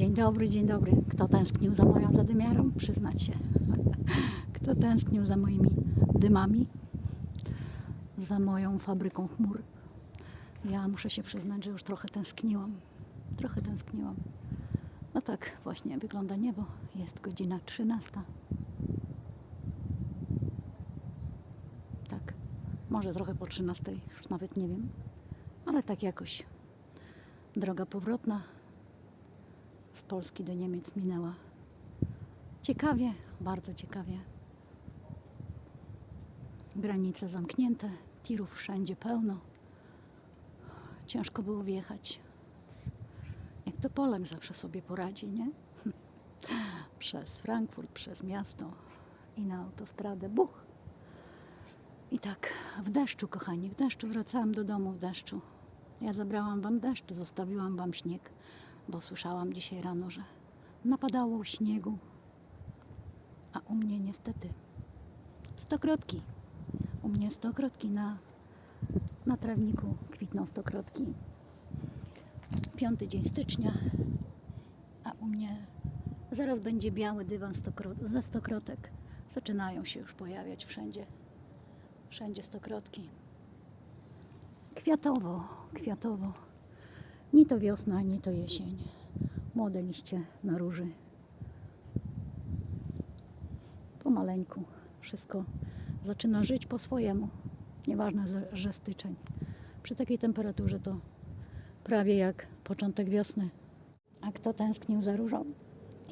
Dzień dobry, dzień dobry. Kto tęsknił za moją zadymiarą? Przyznać się. Kto tęsknił za moimi dymami? Za moją fabryką chmur? Ja muszę się przyznać, że już trochę tęskniłam. Trochę tęskniłam. No tak właśnie wygląda niebo. Jest godzina 13. Tak. Może trochę po 13, już nawet nie wiem. Ale tak jakoś. Droga powrotna z Polski do Niemiec minęła. Ciekawie, bardzo ciekawie. Granice zamknięte, tirów wszędzie pełno. Ciężko było wjechać. Jak to Polak zawsze sobie poradzi, nie? Przez Frankfurt, przez miasto i na autostradę. Buch! I tak, w deszczu, kochani, w deszczu wracałam do domu w deszczu. Ja zabrałam wam deszcz, zostawiłam wam śnieg, bo słyszałam dzisiaj rano, że napadało śniegu. A u mnie niestety stokrotki. U mnie stokrotki na, na trawniku kwitną stokrotki. Piąty dzień stycznia, a u mnie zaraz będzie biały dywan stokro, ze stokrotek. Zaczynają się już pojawiać wszędzie. Wszędzie stokrotki. Kwiatowo, kwiatowo. Ni to wiosna, ni to jesień. Młode liście na róży. Pomaleńku wszystko zaczyna żyć po swojemu. Nieważne, że- że styczeń. Przy takiej temperaturze to prawie jak początek wiosny. A kto tęsknił za różą?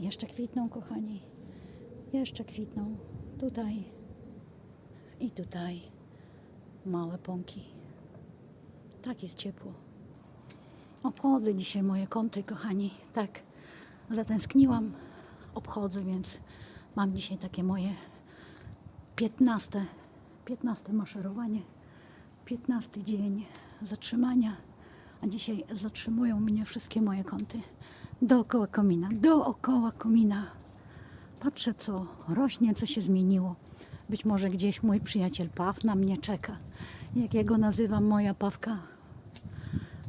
Jeszcze kwitną, kochani. Jeszcze kwitną. Tutaj i tutaj. Małe pąki. Tak jest ciepło. Obchodzę dzisiaj moje kąty, kochani. Tak, zatęskniłam. Obchodzę, więc mam dzisiaj takie moje 15, 15 maszerowanie, 15 dzień zatrzymania. A dzisiaj zatrzymują mnie wszystkie moje kąty dookoła komina, dookoła komina. Patrzę, co rośnie, co się zmieniło. Być może gdzieś mój przyjaciel Paw na mnie czeka. Jak ja go nazywam, moja Pawka.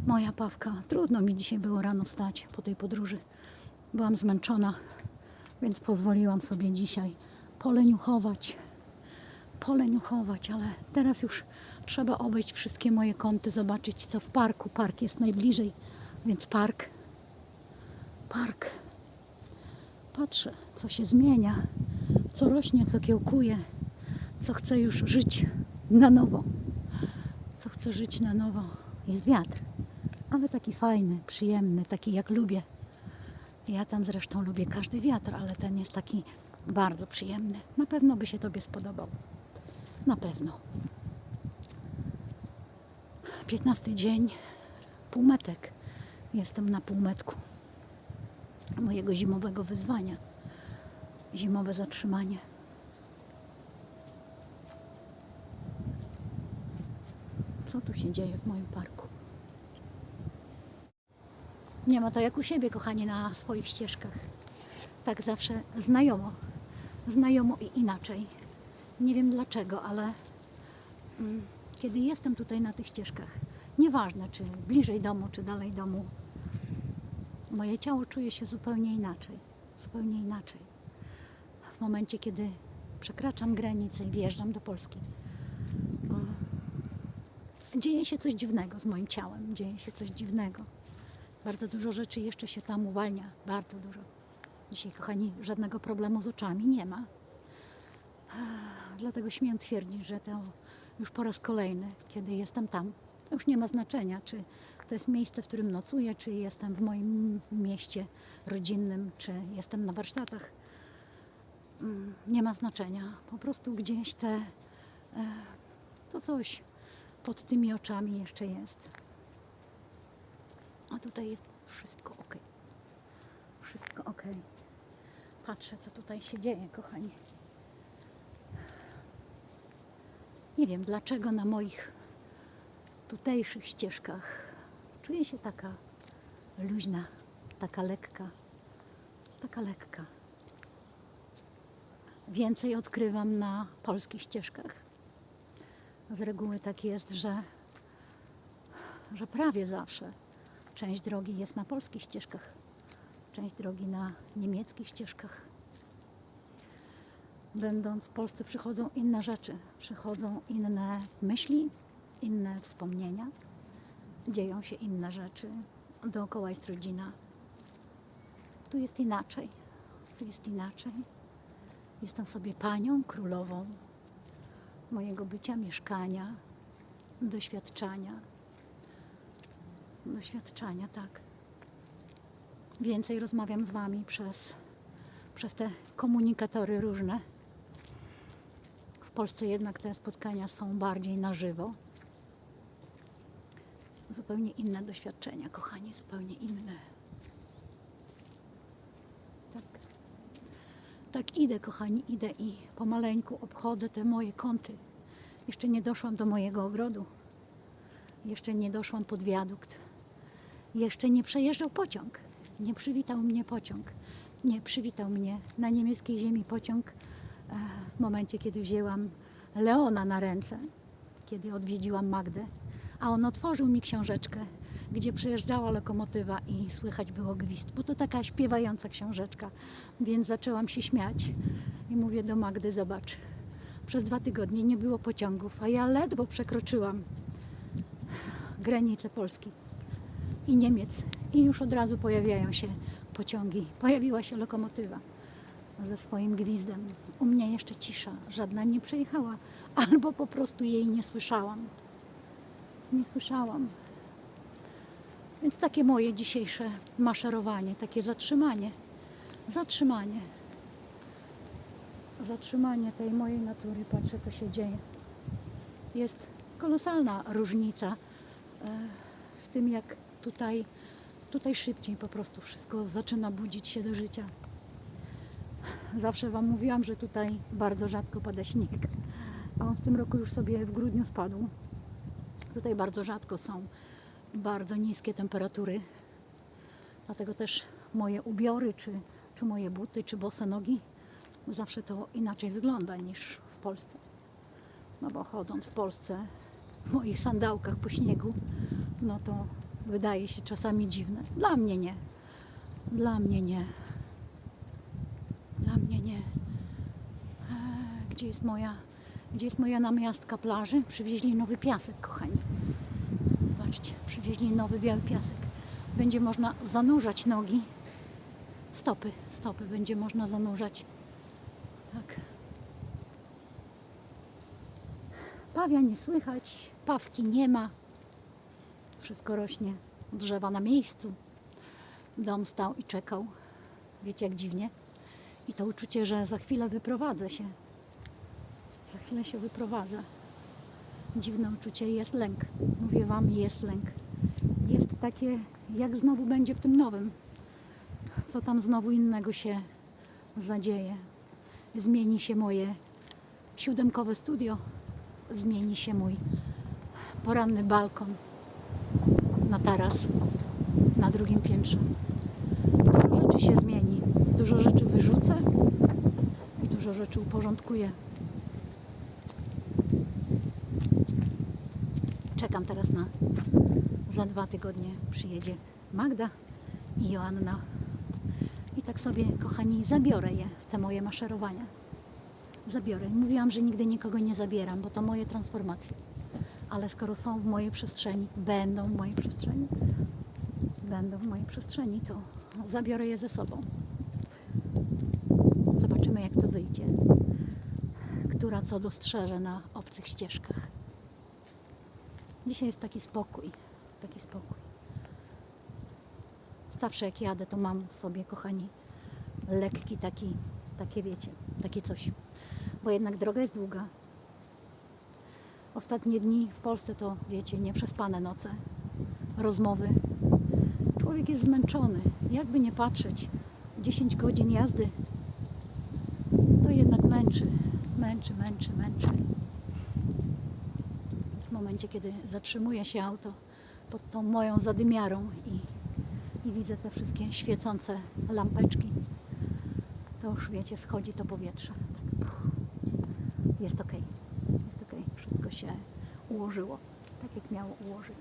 Moja Pawka. Trudno mi dzisiaj było rano wstać po tej podróży. Byłam zmęczona, więc pozwoliłam sobie dzisiaj poleniuchować. Poleniuchować, ale teraz już trzeba obejść wszystkie moje kąty, zobaczyć co w parku. Park jest najbliżej, więc park. Park. Patrzę, co się zmienia, co rośnie, co kiełkuje, co chce już żyć na nowo. Co chce żyć na nowo. Jest wiatr, ale taki fajny, przyjemny, taki jak lubię. Ja tam zresztą lubię każdy wiatr, ale ten jest taki bardzo przyjemny. Na pewno by się Tobie spodobał. Na pewno. 15 dzień, półmetek. Jestem na półmetku mojego zimowego wyzwania. Zimowe zatrzymanie. Co tu się dzieje w moim parku? Nie ma to jak u siebie, kochani, na swoich ścieżkach. Tak zawsze znajomo. Znajomo i inaczej. Nie wiem dlaczego, ale mm, kiedy jestem tutaj na tych ścieżkach, nieważne czy bliżej domu, czy dalej domu, moje ciało czuje się zupełnie inaczej. Zupełnie inaczej. W momencie, kiedy przekraczam granicę i wjeżdżam do Polski, o, dzieje się coś dziwnego z moim ciałem. Dzieje się coś dziwnego. Bardzo dużo rzeczy jeszcze się tam uwalnia. Bardzo dużo. Dzisiaj, kochani, żadnego problemu z oczami nie ma. Dlatego śmiem twierdzić, że to już po raz kolejny, kiedy jestem tam, już nie ma znaczenia, czy to jest miejsce, w którym nocuję, czy jestem w moim mieście rodzinnym, czy jestem na warsztatach. Mm, Nie ma znaczenia. Po prostu gdzieś te, e, to coś pod tymi oczami jeszcze jest. A tutaj jest wszystko ok. Wszystko ok. Patrzę, co tutaj się dzieje, kochani. Nie wiem dlaczego na moich tutejszych ścieżkach czuję się taka luźna, taka lekka, taka lekka. Więcej odkrywam na polskich ścieżkach. Z reguły tak jest, że, że prawie zawsze część drogi jest na polskich ścieżkach. część drogi na niemieckich ścieżkach. Będąc w Polsce przychodzą inne rzeczy, przychodzą inne myśli, inne wspomnienia, dzieją się inne rzeczy. Dookoła jest rodzina. Tu jest inaczej. Tu jest inaczej. Jestem sobie panią, królową mojego bycia, mieszkania, doświadczania. Doświadczania, tak. Więcej rozmawiam z Wami przez, przez te komunikatory różne. W Polsce jednak te spotkania są bardziej na żywo. Zupełnie inne doświadczenia, kochani, zupełnie inne. Tak. Tak idę, kochani, idę i pomaleńku obchodzę te moje kąty. Jeszcze nie doszłam do mojego ogrodu. Jeszcze nie doszłam pod wiadukt. Jeszcze nie przejeżdżał pociąg. Nie przywitał mnie pociąg. Nie przywitał mnie na niemieckiej ziemi pociąg e, w momencie, kiedy wzięłam Leona na ręce, kiedy odwiedziłam Magdę, a on otworzył mi książeczkę, gdzie przejeżdżała lokomotywa i słychać było gwizd, bo to taka śpiewająca książeczka, więc zaczęłam się śmiać i mówię do Magdy, zobacz, przez dwa tygodnie nie było pociągów, a ja ledwo przekroczyłam granicę Polski i Niemiec i już od razu pojawiają się pociągi. Pojawiła się lokomotywa ze swoim gwizdem. U mnie jeszcze cisza, żadna nie przejechała, albo po prostu jej nie słyszałam. Nie słyszałam. Więc takie moje dzisiejsze maszerowanie, takie zatrzymanie. Zatrzymanie. Zatrzymanie tej mojej natury. Patrzę, co się dzieje. Jest kolosalna różnica e, w tym, jak tutaj, tutaj szybciej po prostu wszystko zaczyna budzić się do życia. Zawsze Wam mówiłam, że tutaj bardzo rzadko pada śnieg, a on w tym roku już sobie w grudniu spadł. Tutaj bardzo rzadko są bardzo niskie temperatury, dlatego też moje ubiory, czy, czy moje buty, czy bose nogi zawsze to inaczej wygląda niż w Polsce. No bo chodząc w Polsce w moich sandałkach po śniegu, no to wydaje się czasami dziwne. Dla mnie nie. Dla mnie nie. Dla mnie nie. Eee, Gdzie jest moja, gdzie jest moja namiastka plaży? Przywieźli nowy piasek, kochani. Zobaczcie, przywieźli nowy biały piasek. Będzie można zanurzać nogi. Stopy, stopy będzie można zanurzać. Tak. Pawia nie słychać, pawki nie ma. Wszystko rośnie, drzewa na miejscu. Dom stał i czekał. Wiecie jak dziwnie? I to uczucie, że za chwilę wyprowadzę się. Za chwilę się wyprowadzę. Dziwne uczucie, jest lęk. Mówię Wam, jest lęk. Jest takie, jak znowu będzie w tym nowym. Co tam znowu innego się zadzieje. Zmieni się moje siódemkowe studio. Zmieni się mój poranny balkon na taras na drugim piętrze. Dużo rzeczy się zmieni. Dużo rzeczy wyrzucę i dużo rzeczy uporządkuję. Czekam teraz na za dwa tygodnie przyjedzie Magda i Joanna. I tak sobie, kochani, zabiorę je w te moje maszerowania. Zabiorę. Mówiłam, że nigdy nikogo nie zabieram, bo to moje transformacje. Ale skoro są w mojej przestrzeni, będą w mojej przestrzeni, będą w mojej przestrzeni, to zabiorę je ze sobą. Zobaczymy, jak to wyjdzie. Która co dostrzeże na obcych ścieżkach. Dzisiaj jest taki spokój, taki spokój. Zawsze jak jadę, to mam w sobie, kochani, lekki taki, takie wiecie, takie coś. Bo jednak droga jest długa. Ostatnie dni w Polsce to, wiecie, nieprzespane noce, rozmowy. Człowiek jest zmęczony. Jakby nie patrzeć, 10 godzin jazdy to jednak męczy, męczy, męczy, męczy. W momencie, kiedy zatrzymuje się auto pod tą moją zadymiarą i, i widzę te wszystkie świecące lampeczki, to już wiecie, schodzi to powietrze. Tak, jest ok, jest ok, wszystko się ułożyło tak, jak miało ułożyć.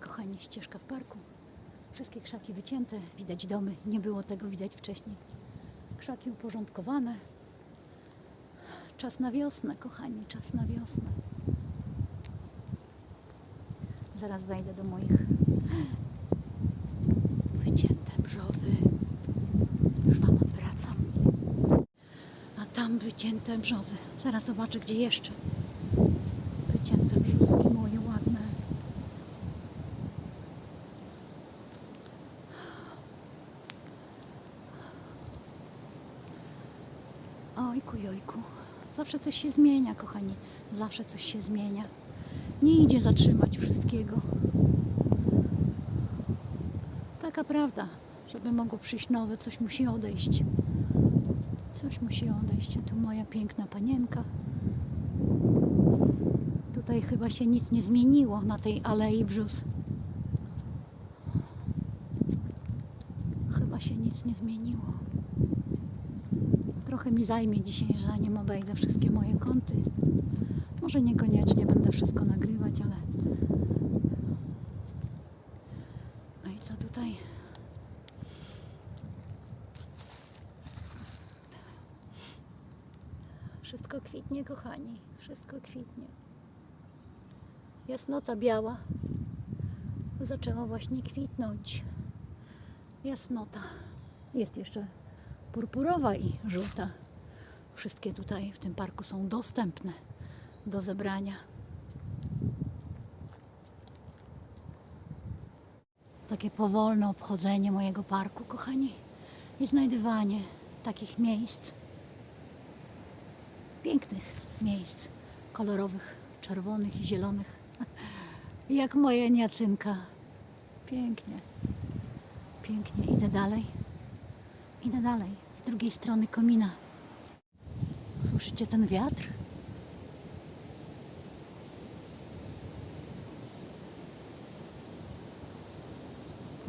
kochani, ścieżka w parku. Wszystkie krzaki wycięte, widać domy. Nie było tego widać wcześniej. Krzaki uporządkowane. Czas na wiosnę, kochani, czas na wiosnę. Zaraz wejdę do moich wycięte brzozy. Już Wam odwracam. A wycięte brzozy. Zaraz zobaczę, gdzie jeszcze. Wycięte brzozki moje ładne. Ojku, jojku. Zawsze coś się zmienia, kochani. Zawsze coś się zmienia. Nie idzie zatrzymać wszystkiego. Taka prawda. Żeby mogło przyjść nowe, coś musi odejść. Coś musi odejść. Tu moja piękna panienka. Tutaj chyba się nic nie zmieniło na tej alei brzus. Chyba się nic nie zmieniło. Trochę mi zajmie dzisiaj, że nim obejdę wszystkie moje kąty. Może niekoniecznie będę wszystko nagrywać, ale. No i co tutaj? Wszystko kwitnie, kochani. Wszystko kwitnie. Jasnota biała zaczęła właśnie kwitnąć. Jasnota. Jest jeszcze purpurowa i żółta. Wszystkie tutaj w tym parku są dostępne do zebrania. Takie powolne obchodzenie mojego parku, kochani, i znajdywanie takich miejsc, pięknych miejsc, kolorowych, czerwonych i zielonych, jak moja niacynka. Pięknie, pięknie. Idę dalej, idę dalej, z drugiej strony komina. Słyszycie ten wiatr?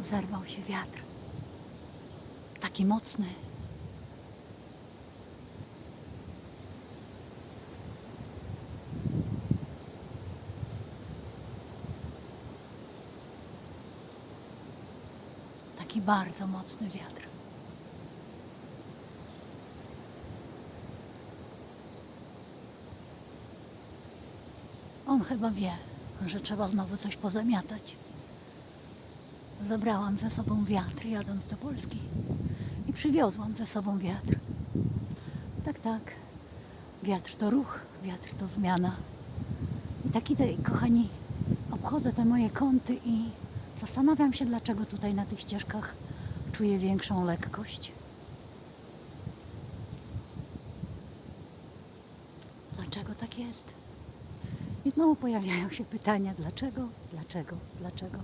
Zerwał się wiatr. Taki mocny. Taki bardzo mocny wiatr. On chyba wie, że trzeba znowu coś pozamiatać. Zabrałam ze sobą wiatr jadąc do Polski i przywiozłam ze sobą wiatr. Tak, tak. Wiatr to ruch, wiatr to zmiana. I taki, kochani, obchodzę te moje kąty i zastanawiam się, dlaczego tutaj na tych ścieżkach czuję większą lekkość. Dlaczego tak jest? I znowu pojawiają się pytania, dlaczego, dlaczego, dlaczego.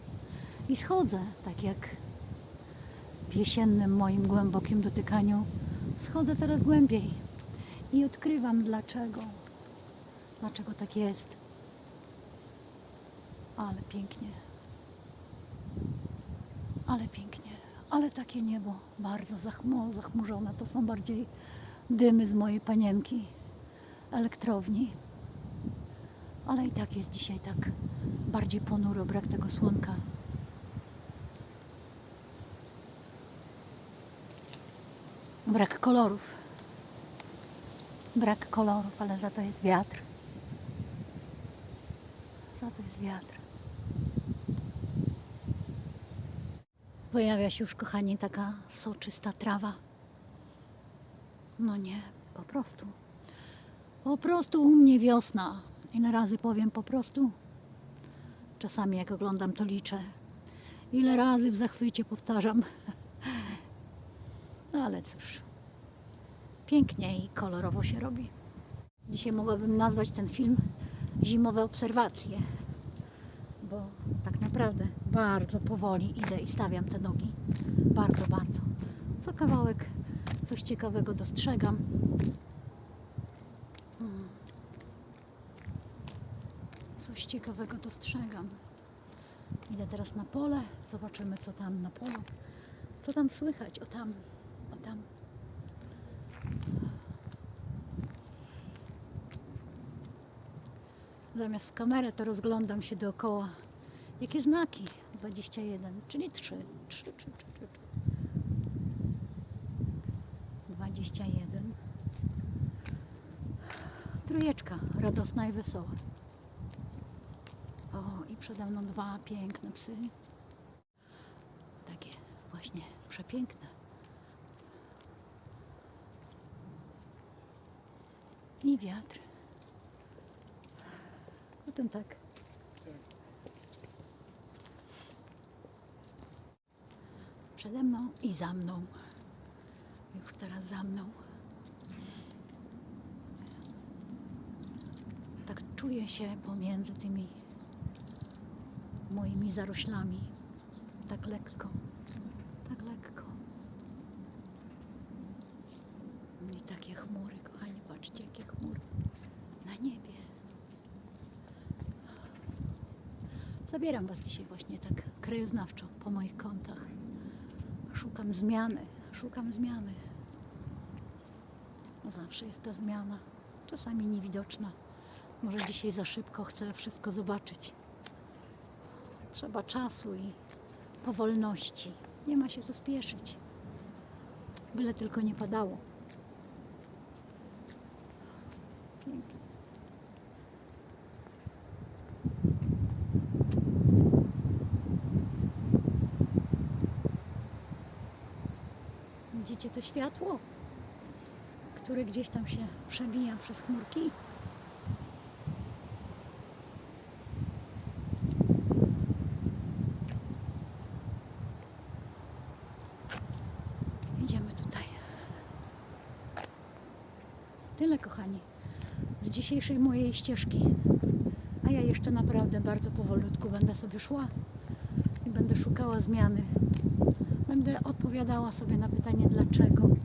I schodzę, tak jak w jesiennym moim głębokim dotykaniu, schodzę coraz głębiej i odkrywam dlaczego. Dlaczego tak jest. Ale pięknie. Ale pięknie. Ale takie niebo bardzo zachmu- zachmurzone. To są bardziej dymy z mojej panienki elektrowni. Ale i tak jest dzisiaj tak bardziej ponuro, brak tego słonka. Brak kolorów. Brak kolorów, ale za to jest wiatr. Za to jest wiatr. Pojawia się już, kochani, taka soczysta trawa. No nie, po prostu. Po prostu u mnie wiosna. Ile razy powiem po prostu? Czasami jak oglądam to liczę. Ile razy w zachwycie powtarzam. No ale cóż. Pięknie i kolorowo się robi. Dzisiaj mogłabym nazwać ten film Zimowe obserwacje. Bo tak naprawdę bardzo powoli idę i stawiam te nogi. Bardzo, bardzo. Co kawałek coś ciekawego dostrzegam. Mm. Coś ciekawego dostrzegam. Idę teraz na pole, zobaczymy co tam na polu. Co tam słychać? O tam, o tam. Zamiast kamerę to rozglądam się dookoła. Jakie znaki 21, czyli 3. 3, 3, 3, 3, 3. 21. Trójeczka, radosna i wesoła. O, i przede mną dwa piękne psy. Takie właśnie przepiękne. I wiatr. Potem tak. Przede mną i za mną. Już teraz za mną. Tak czuję się pomiędzy tymi moimi zaroślami. Tak lekko. Tak lekko. I takie chmury, kochani, patrzcie, jakie chmury na niebie. Zabieram Was dzisiaj właśnie tak krajoznawczo po moich kątach. Szukam zmiany, szukam zmiany. Zawsze jest ta zmiana, czasami niewidoczna. Może dzisiaj za szybko chcę wszystko zobaczyć. Trzeba czasu i powolności. Nie ma się co spieszyć. Byle tylko nie padało. Pięknie. Widzicie to światło, które gdzieś tam się przebija przez chmurki? Idziemy tutaj. Tyle, kochani, z dzisiejszej mojej ścieżki. A ja jeszcze naprawdę bardzo powolutku będę sobie szła i będę szukała zmiany. Będę odpowiadała sobie na pytanie dlaczego.